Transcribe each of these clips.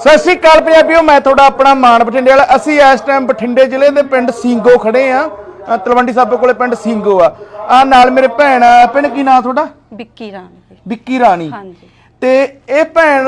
ਸਤਿ ਸ਼੍ਰੀ ਅਕਾਲ ਪੰਜਾਬੀਓ ਮੈਂ ਤੁਹਾਡਾ ਆਪਣਾ ਮਾਨ ਬਠਿੰਡੇ ਵਾਲਾ। ਅਸੀਂ ਇਸ ਟਾਈਮ ਬਠਿੰਡੇ ਜ਼ਿਲ੍ਹੇ ਦੇ ਪਿੰਡ ਸਿੰਗੋ ਖੜੇ ਆ। ਤਲਵੰਡੀ ਸਾਬੋ ਕੋਲੇ ਪਿੰਡ ਸਿੰਗੋ ਆ। ਆ ਨਾਲ ਮੇਰੇ ਭੈਣ ਆ। ਪਿੰਡ ਕੀ ਨਾਂ ਤੁਹਾਡਾ? ਵਿੱਕੀ ਰਾਣੀ ਵਿੱਕੀ ਰਾਣੀ। ਹਾਂਜੀ। ਤੇ ਇਹ ਭੈਣ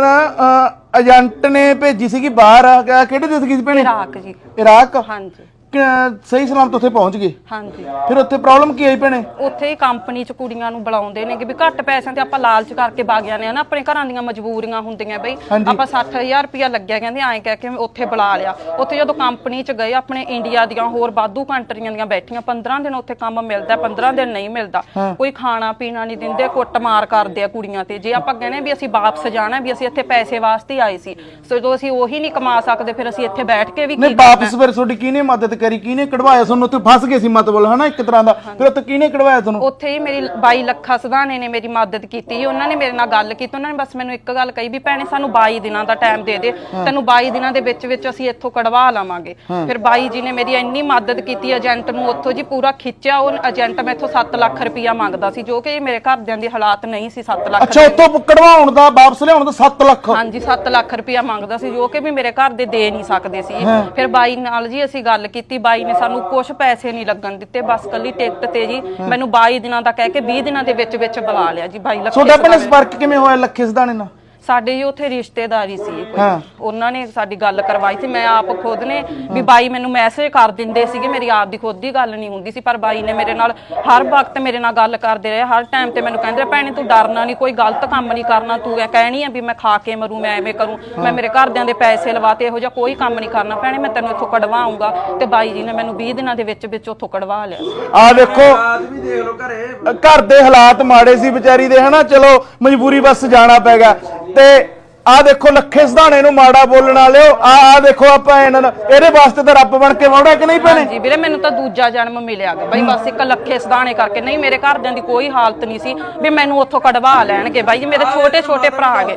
ਏਜੰਟ ਨੇ ਭੇਜੀ ਸੀਗੀ ਬਾਹਰ ਆ ਕਿਹੜੇ ਦੇਸ਼ ਗਈ ਸੀ ਭੈਣ? ਇਰਾਕ ਜੀ। ਇਰਾਕ? ਹਾਂਜੀ। ਕਿ- ਸਹੀ ਸਲਾਮਤ ਉੱਥੇ ਪਹੁੰਚ ਗਏ? ਹਾਂਜੀ। ਫਿਰ ਉੱਥੇ ਪ੍ਰੋਬਲਮ ਕੀ ਆਈ ਭੈਣੇ? ਉੱਥੇ ਹੀ ਕੰਪਨੀ ਚ ਕੁੜੀਆਂ ਨੂੰ ਬੁਲਾਉਂਦੇ ਨੇ ਕਿ ਵੀ ਘੱਟ ਪੈਸਿਆਂ ਤੇ ਆਪਾਂ ਲਾਲਚ ਕਰਕੇ ਵਗ ਜਾਂਦੇ ਆ ਨਾ ਆਪਣੇ ਘਰਾਂ ਦੀਆਂ ਮਜਬੂਰੀਆਂ ਹੁੰਦੀਆਂ ਬਈ। ਹਾਂਜੀ। ਆਪਾਂ 60000 ਰੁਪਇਆ ਲੱਗਿਆ ਕਹਿੰਦੇ ਐਂ ਕਹਿ ਕੇ ਉੱਥੇ ਬੁਲਾ ਲਿਆ। ਉੱਥੇ ਜਦੋਂ ਕੰਪਨੀ ਚ ਗਏ ਆਪਣੇ ਇੰਡੀਆ ਦੀਆਂ ਹੋਰ ਬਾਧੂ ਕੰਟਰੀਆਂ ਦੀਆਂ ਬੈਠੀਆਂ 15 ਦਿਨ ਉੱਥੇ ਕੰਮ ਮਿਲਦਾ 15 ਦਿਨ ਨਹੀਂ ਮਿਲਦਾ। ਕੋਈ ਖਾਣਾ ਪੀਣਾ ਨਹੀਂ ਦਿੰਦੇ ਕੁੱਟਮਾਰ ਕਰਦੇ ਆ ਕੁੜੀਆਂ ਤੇ। ਜੇ ਆਪਾਂ ਕਹਿੰਦੇ ਵੀ ਅਸੀਂ ਵਾਪਸ ਜਾਣਾ ਵੀ ਅਸੀਂ ਇੱਥੇ ਪੈਸੇ ਵਾਸਤੇ ਹੀ ਆਏ ਸੀ ਸੋ ਜਦੋਂ ਅਸੀਂ ਉਹੀ ਨਹੀਂ ਕਮਾ ਸਕਦੇ ਫਿਰ ਅਸੀਂ ਇੱਥੇ ਬੈਠ ਕੇ ਵੀ ਨਹੀਂ ਕੀ ਵਾਪਸ ਫਿਰ ਤੁਹਾਡੀ ਕਿਹਨੇ ਮਦਦ ਕਰੀ ਕਿਹਨੇ ਕਢਵਾਇਆ? ਤੁਹਾਨੂੰ ਉੱਥੇ ਫਸ ਗਏ ਸੀ ਮਤਲਬ ਹਨਾ ਇੱਕ ਤਰ੍ਹਾਂ ਦਾ? ਫਿਰ ਉੱਥੇ ਕਿਹਨੇ ਕਢਵਾਇਆ ਤੁਹਾਨੂੰ? ਉੱਥੇ ਹੀ ਮੇਰੀ 22 ਲੱਖਾ ਸਧਾਨੇ ਨੇ ਮੇਰੀ ਮਦਦ ਕੀਤੀ। ਉਹਨਾਂ ਨੇ ਮੇਰੇ ਨਾਲ ਗੱਲ ਕੀਤੀ। ਉਹਨਾਂ ਨੇ ਬਸ ਮੈਨੂੰ ਇੱਕ ਗੱਲ ਕਹੀ ਵੀ ਭੈਣੇ ਸਾਨੂੰ 22 ਦਿਨਾਂ ਦਾ ਟਾਈਮ ਦੇ ਦੇ। ਤੈਨੂੰ 22 ਦਿਨਾਂ ਦੇ ਵਿੱਚ ਵਿੱਚ ਅਸੀਂ ਇੱਥੋਂ ਕਢਵਾ ਲਵਾਂਗੇ। ਫਿਰ ਬਾਈ ਜੀ ਨੇ ਮੇਰੀ ਇੰਨੀ ਮਦਦ ਕੀਤੀ ਏਜੰਟ ਨੂੰ ਉੱਥੋਂ ਜੀ ਪੂਰਾ ਖਿੱਚਿਆ। ਉਹ ਏਜੰਟ ਮੈਥੋਂ 7 ਲੱਖ ਰੁਪਇਆ ਮੰਗਦਾ ਸੀ ਜੋ ਕਿ ਮੇਰੇ ਘਰਦਿਆਂ ਦੇ ਹਾਲਾਤ ਨਹੀਂ ਸੀ 7 ਲੱਖ ਅੱਛਾ ਉੱਥੋਂ ਕਢਵਾਉਣ ਦਾ ਵਾਪਸ ਲਿਆਉਣ ਦਾ 7 ਲੱਖ? ਹਾਂਜੀ 7 ਲੱਖ ਰੁਪਇਆ ਮੰਗਦਾ ਸੀ ਜੋ ਕਿ ਵੀ ਮੇਰੇ ਘਰ ਦੇ ਦੇ ਨਹੀਂ ਸਕਦੇ ਸੀ। ਫਿਰ ਬਾਈ ਨਾਲ ਜੀ ਅਸੀਂ ਗੱਲ ਕੀਤੀ ਬਾਈ ਨੇ ਸਾਨੂੰ ਕੁਝ ਪੈਸੇ ਨਹੀਂ ਲੱਗਣ ਦਿੱਤੇ ਬਸ ਕੱਲੀ ਟਿਕਟ ਤੇ ਜੀ ਮੈਨੂੰ 22 ਦਿਨਾਂ ਦਾ ਕਹਿ ਕੇ 20 ਦਿਨਾਂ ਦੇ ਵਿੱਚ ਵਿੱਚ ਬੁਲਾ ਲਿਆ ਜੀ 22 ਲੱਖ ਤੁਹਾਡਾ ਪਹਿਲੇ ਸੰਪਰਕ ਕਿਵੇਂ ਹੋਇਆ ਲੱਖੇ ਸਦਾਣੇ ਨਾਲ? ਸਾਡੇ ਜੀ ਉੱਥੇ ਰਿਸ਼ਤੇਦਾਰੀ ਸੀ ਕੋਈ। ਹਾਂ। ਉਹਨਾਂ ਨੇ ਸਾਡੀ ਗੱਲ ਕਰਵਾਈ ਸੀ। ਮੈਂ ਆਪ ਖੁਦ ਨੇ ਵੀ ਬਾਈ ਮੈਨੂੰ ਮੈਸੇਜ ਕਰ ਦਿੰਦੇ ਸੀਗੇ। ਮੇਰੀ ਆਪ ਦੀ ਖੁਦ ਦੀ ਗੱਲ ਨਹੀਂ ਹੁੰਦੀ ਸੀ ਪਰ ਬਾਈ ਨੇ ਮੇਰੇ ਨਾਲ ਹਰ ਵਕਤ ਮੇਰੇ ਨਾਲ ਗੱਲ ਕਰਦੇ ਰਹੇ। ਹਰ ਟਾਈਮ ਤੇ ਮੈਨੂੰ ਕਹਿੰਦੇ ਰਹੇ, ਭੈਣੇ ਤੂੰ ਡਰਨਾ ਨਹੀਂ ਕੋਈ ਗਲਤ ਕੰਮ ਨਹੀਂ ਕਰਨਾ। ਤੂੰ ਐ ਕਹਿਣੀ ਆ ਵੀ ਮੈਂ ਖਾ ਕੇ ਮਰੂੰ ਮੈਂ ਐਵੇਂ ਕਰੂੰ। ਮੈਂ ਮੇਰੇ ਘਰਦਿਆਂ ਦੇ ਪੈਸੇ ਲਵਾਤੇ ਇਹੋ ਜਿਹਾ ਕੋਈ ਕੰਮ ਨਹੀਂ ਕਰਨਾ। ਭੈਣੇ ਮੈਂ ਤੈਨੂੰ ਇੱਥੋਂ ਕਢਵਾਉਂਗਾ। ਤੇ ਬਾਈ ਜੀ ਨੇ ਮੈਨੂੰ 20 ਦਿਨਾਂ ਦੇ ਵਿੱਚ ਵਿੱਚ ਉੱਥੋਂ ਕਢਵਾ ਲਿਆ ਸੀ। ਆ ਦੇਖੋ ਆਦਮੀ ਦੇਖ ਲਓ ਘਰੇ। ਘਰ ਦੇ ਹਾਲਾਤ ਮਾੜੇ ਸੀ ਵਿਚਾਰੀ ਦੇ ਹਨਾ? ਚਲੋ ਮਜਬੂਰੀ ਬਸ ਜਾਣਾ ਪੈਗਾ ਤੇ ਆ ਦੇਖੋ ਲੱਖੇ ਸਦਾਣੇ ਨੂੰ ਮਾੜਾ ਬੋਲਣ ਵਾਲਿਓ ਆ ਆ ਦੇਖੋ ਆਪਾਂ ਇਹਨਾਂ ਨੂੰ ਇਹਦੇ ਵਾਸਤੇ ਤਾਂ ਰੱਬ ਬਣ ਕੇ ਵੜਿਆ ਕਿ ਨਹੀਂ ਭੈਣੇ? ਹਾਂਜੀ ਵੀਰੇ ਮੈਨੂੰ ਤਾਂ ਦੂਜਾ ਜਨਮ ਮਿਲਿਆ ਗਾ। ਬਾਈ ਬਸ ਇੱਕ ਲੱਖੇ ਸਦਾਣੇ ਕਰਕੇ। ਨਹੀਂ ਮੇਰੇ ਘਰਦਿਆਂ ਦੀ ਕੋਈ ਹਾਲਤ ਨਹੀਂ ਸੀ ਵੀ ਮੈਨੂੰ ਉੱਥੋਂ ਕਢਵਾ ਲੈਣਗੇ। ਬਾਈ ਜੀ ਮੇਰੇ ਛੋਟੇ ਛੋਟੇ ਭਰਾ ਹੈਗੇ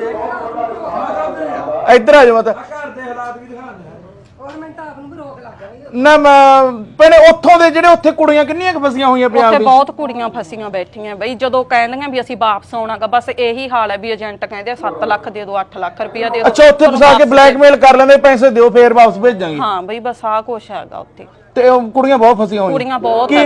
ਇੱਧਰ ਆ ਜਾ ਮਤ। ਘਰ ਦੇ ਹਾਲਾਤ ਵੀ ਦਿਖਾਉਂਦੇ ਨਾ ਮੈਂ ਭੈਣੇ ਉੱਥੋਂ ਦੇ ਜਿਹੜੇ ਉੱਥੇ ਕੁੜੀਆਂ ਕਿੰਨੀਆਂ ਕੁ ਫਸੀਆਂ ਹੋਈਆਂ ਪੰਜਾਬ ਉੱਥੇ ਬਹੁਤ ਕੁੜੀਆਂ ਫਸੀਆਂ ਬੈਠੀਆਂ ਬਈ ਜਦੋਂ ਕਹਿੰਦੀਆਂ ਵੀ ਅਸੀਂ ਵਾਪਸ ਆਉਣਾਗਾ ਬਸ ਇਹੀ ਹਾਲ ਹੈ ਵੀ ਏਜੰਟ ਕਹਿੰਦੇ 7 ਲੱਖ ਦੇ ਦਿਓ 8 ਲੱਖ ਰੁਪਇਆ ਦੇ ਦਿਓ। ਅੱਛਾ ਉੱਥੇ ਤੁਹਾਨੂੰ ਫਸਾ ਕੇ ਵਾਪਸ ਬਲੈਕਮੇਲ ਕਰ ਲੈਂਦੇ ਪੈਸੇ ਦਿਓ ਫੇਰ ਵਾਪਸ ਭੇਜਾਂਗੇ। ਹਾਂ ਬਈ ਬਸ ਆਹ ਕੁਛ ਹੈਗਾ ਉੱਥੇ। ਤੇ ਉਹ ਕੁੜੀਆਂ ਬਹੁਤ ਫਸੀਆਂ ਹੋਈਆਂ। ਕੁੜੀਆਂ ਬਹੁਤ ਕੀ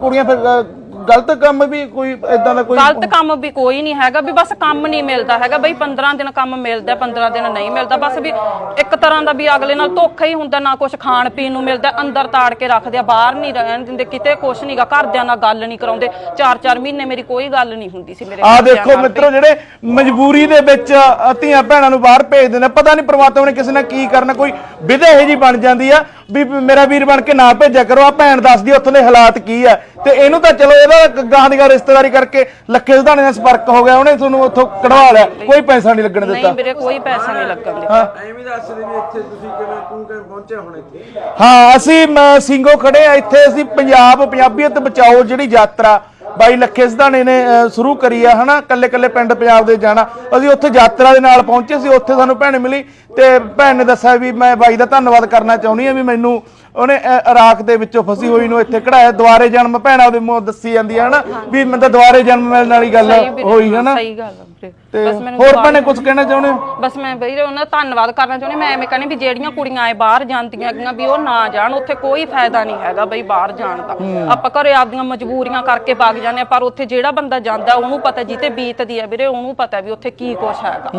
ਕੁੜੀਆਂ ਫਿਰ ਅ, ਗਲਤ ਕੰਮ ਵੀ ਕੋਈ ਇਦਾਂ ਦਾ ਕੋਈ ਗਲਤ ਕੰਮ ਵੀ ਕੋਈ ਨਹੀਂ ਹੈਗਾ ਵੀ ਬਸ ਕੰਮ ਨਹੀਂ ਮਿਲਦਾ ਹੈਗਾ ਬਈ 15 ਦਿਨ ਕੰਮ ਮਿਲਦਾ 15 ਦਿਨ ਨਹੀਂ ਮਿਲਦਾ ਬਸ ਵੀ ਇੱਕ ਤਰ੍ਹਾਂ ਦਾ ਵੀ ਅਗਲੇ ਨਾਲ ਧੋਖਾ ਹੀ ਹੁੰਦਾ ਨਾ ਕੁਝ ਖਾਣ ਪੀਣ ਨੂੰ ਮਿਲਦਾ ਅੰਦਰ ਤਾੜ ਕੇ ਰੱਖਦੇ ਆ ਬਾਹਰ ਨਹੀਂ ਰਹਿਣ ਦਿੰਦੇ ਕਿਤੇ ਕੁਝ ਨਹੀਂਗਾ ਘਰਦਿਆਂ ਨਾਲ ਗੱਲ ਨਹੀਂ ਕਰਾਉਂਦੇ 4-4 ਮਹੀਨੇ ਮੇਰੀ ਕੋਈ ਗੱਲ ਨਹੀਂ ਹੁੰਦੀ ਸੀ ਮੇਰੇ ਆ ਦੇਖੋ। ਮਿੱਤਰੋ ਜਿਹੜੇ ਮਜਬੂਰੀ ਦੇ ਵਿੱਚ ਧੀਆਂ ਭੈਣਾਂ ਨੂੰ ਬਾਹਰ ਭੇਜਦੇ ਨੇ ਪਤਾ ਨਹੀਂ ਪ੍ਰਮਾਤਮਾ ਨੇ ਕਿਸੇ ਨਾਲ ਕੀ ਕਰਨਾ ਕੋਈ ਵਿਧੇ ਇਹੋ ਜੀ ਬਣ ਜਾਂਦੀ ਆ ਵੀ ਮੇਰਾ ਵੀਰ ਬਣ ਕੇ ਨਾ ਭੇਜਿਆ ਕਰੋ ਆ ਭੈਣ ਦੱਸਦੀ ਉੱਥੋਂ ਦੇ ਹਾਲਾਤ ਕੀ ਆ ਤੇ ਇਹਨੂੰ ਤਾਂ ਚਲੋ ਇਹਦਾ ਗਾਂ ਦੀ ਗਾਂ ਰਿਸ਼ਤੇਦਾਰੀ ਕਰਕੇ ਲੱਖੇ ਸੁਧਾਣੇ ਨਾਲ ਸੰਪਰਕ ਹੋ ਗਿਆ ਉਹਨੇ ਤੁਹਾਨੂੰ ਉੱਥੋਂ ਕਢਵਾ ਲਿਆ। ਕੋਈ ਪੈਸਾ ਨਹੀਂ ਲੱਗਣ ਨਹੀਂ ਦਿੱਤਾ ਵੀਰੇ ਕੋਈ ਪੈਸਾ ਨਹੀਂ ਲੱਗਣ ਦਿੱਤਾ। ਹਾਂ। ਐਵੇਂ ਦੱਸ ਦੇ ਵੀ ਇੱਥੇ ਤੁਸੀਂ ਕਿਵੇਂ ਤੂੰ ਕਿਵੇਂ ਪਹੁੰਚਿਆ ਹੁਣ ਇੱਥੇ? ਹਾਂ ਅਸੀਂ ਮ, ਸਿੰਘੋ ਖੜੇ ਆ ਇੱਥੇ ਅਸੀਂ ਪੰਜਾਬ ਪੰਜਾਬੀਅਤ ਬਚਾਓ ਜਿਹੜੀ ਯਾਤਰਾ ਬਾਈ ਲੱਖੇ ਸਿਧਾਣੇ ਨੇ ਸ਼ੁਰੂ ਕਰੀ ਆ ਹਨਾ? ਕੱਲੇ ਕੱਲੇ ਪਿੰਡ ਪੰਜਾਬ ਦੇ ਜਾਣਾ। ਅਸੀਂ ਉੱਥੇ ਯਾਤਰਾ ਦੇ ਨਾਲ ਪਹੁੰਚੇ ਸੀ ਉੱਥੇ ਸਾਨੂੰ ਭੈਣ ਮਿਲੀ ਤੇ ਭੈਣ ਨੇ ਦੱਸਿਆ ਵੀ ਮੈਂ ਬਾਈ ਦਾ ਧੰਨਵਾਦ ਕਰਨਾ ਚਾਹੁੰਦੀ ਆ ਵੀ ਮੈਨੂੰ ਉਹਨੇ ਇਰਾਕ ਦੇ ਵਿੱਚੋਂ ਫਸੀ ਹੋਈ ਨੂੰ ਇੱਥੇ ਕਢਾਇਆ। ਦੁਆਰੇ ਜਨਮ ਭੈਣਾਂ ਦੇ ਮੂੰਹ ਦੱਸੀ ਜਾਂਦੀ ਹੈ ਹਨਾ? ਵੀ ਮੈਨੂੰ ਤਾਂ ਦੁਆਰੇ ਜਨਮ ਮਿਲਣ ਵਾਲੀ ਗੱਲ ਹੋਈ ਹਨਾ? ਸਹੀ ਗੱਲ ਵੀਰੇ ਤੇ ਬਸ ਮੈਨੂੰ ਹੋਰ ਦੁਬਾਰਾ- ਭੈਣੇ ਕੁਝ ਕਹਿਣਾ ਚਾਹੁੰਦੇ ਹੋ? ਬਸ ਮੈਂ ਬਈ ਉਹਨਾਂ ਦਾ ਧੰਨਵਾਦ ਕਰਨਾ ਚਾਹੁੰਦੀ ਮੈਂ ਐਵੇਂ ਕਹਿੰਦੀ ਵੀ ਜਿਹੜੀਆਂ ਕੁੜੀਆਂ ਐ ਬਾਹਰ ਜਾਂਦੀਆਂ ਹੈਗੀਆਂ ਵੀ ਉਹ ਨਾ ਜਾਣ ਉੱਥੇ ਕੋਈ ਫਾਇਦਾ ਨਹੀਂ ਹੈਗਾ ਬਈ ਬਾਹਰ ਜਾਣ ਦਾ। ਆਪਾਂ ਘਰੇ ਆਪਦੀਆਂ ਮਜਬੂਰੀਆਂ ਕਰਕੇ ਵਗ ਜਾਂਦੇ ਆ ਪਰ ਉੱਥੇ ਜਿਹੜਾ ਬੰਦਾ ਜਾਂਦਾ ਉਹਨੂੰ ਪਤਾ ਜਿੱਤੇ ਬੀਤਦੀ ਹੈ ਵੀਰੇ ਉਹਨੂੰ ਪਤਾ ਵੀ ਉੱਥੇ ਕੀ ਕੁਛ ਹੈਗਾ।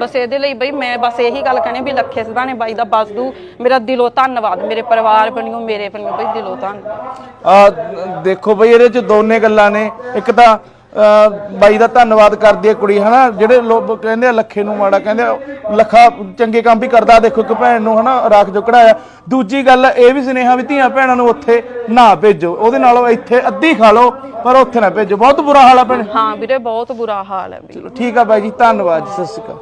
ਬਸ ਇਹਦੇ ਲਈ ਬਈ ਮੈਂ ਬਸ ਇਹੀ ਗੱਲ ਕਹਿੰਦੀ ਵੀ ਲੱਖੇ ਸਦਾਨੇ ਬਾਈ ਦਾ ਬਸਦੂ ਮੇਰਾ ਦਿਲੋਂ ਧੰਨਵਾਦ ਮੇਰੇ ਪਰਿਵਾਰ ਬਣਿਓ ਮੇਰੇ ਬਣਿਓ ਬਈ ਦਿਲੋਂ ਧੰਨਵਾਦ। ਆ ਦੇਖੋ ਬਈ ਇਹਦੇ ਚ ਦੋਨੇ ਗੱਲਾਂ ਨੇ। ਇੱਕ ਤਾਂ ਬਾਈ ਦਾ ਧੰਨਵਾਦ ਕਰਦੀ ਹੈ ਕੁੜੀ ਹਨਾ? ਜਿਹੜੇ ਲੋਕ ਕਹਿੰਦੇ ਆ ਲੱਖੇ ਨੂੰ ਮਾੜਾ ਕਹਿੰਦੇ ਆ, ਲੱਖਾ ਚੰਗੇ ਕੰਮ ਵੀ ਕਰਦਾ ਦੇਖੋ ਇੱਕ ਭੈਣ ਨੂੰ ਹਨਾ ਰਾਖ ਜੋ ਕਢਾਇਆ ਦੂਜੀ ਗੱਲ ਇਹ ਵੀ ਸੁਨੇਹਾ ਵੀ ਧੀਆਂ ਭੈਣਾਂ ਨੂੰ ਉੱਥੇ ਨਾ ਭੇਜੋ। ਉਹਦੇ ਨਾਲੋਂ ਇੱਥੇ ਅੱਧੀ ਖਾ ਲਓ ਪਰ ਉੱਥੇ ਨਾ ਭੇਜੋ। ਬਹੁਤ ਬੁਰਾ ਹਾਲ ਆ ਭੈਣ। ਹਾਂ ਵੀਰੇ ਬਹੁਤ ਬੁਰਾ ਹਾਲ ਹੈ ਚਲੋ ਠੀਕ ਆ ਬਾਈ ਜੀ ਧੰਨਵਾਦ ਜੀ ਸਤਿ ਸ਼੍ਰੀ ਅਕਾਲ।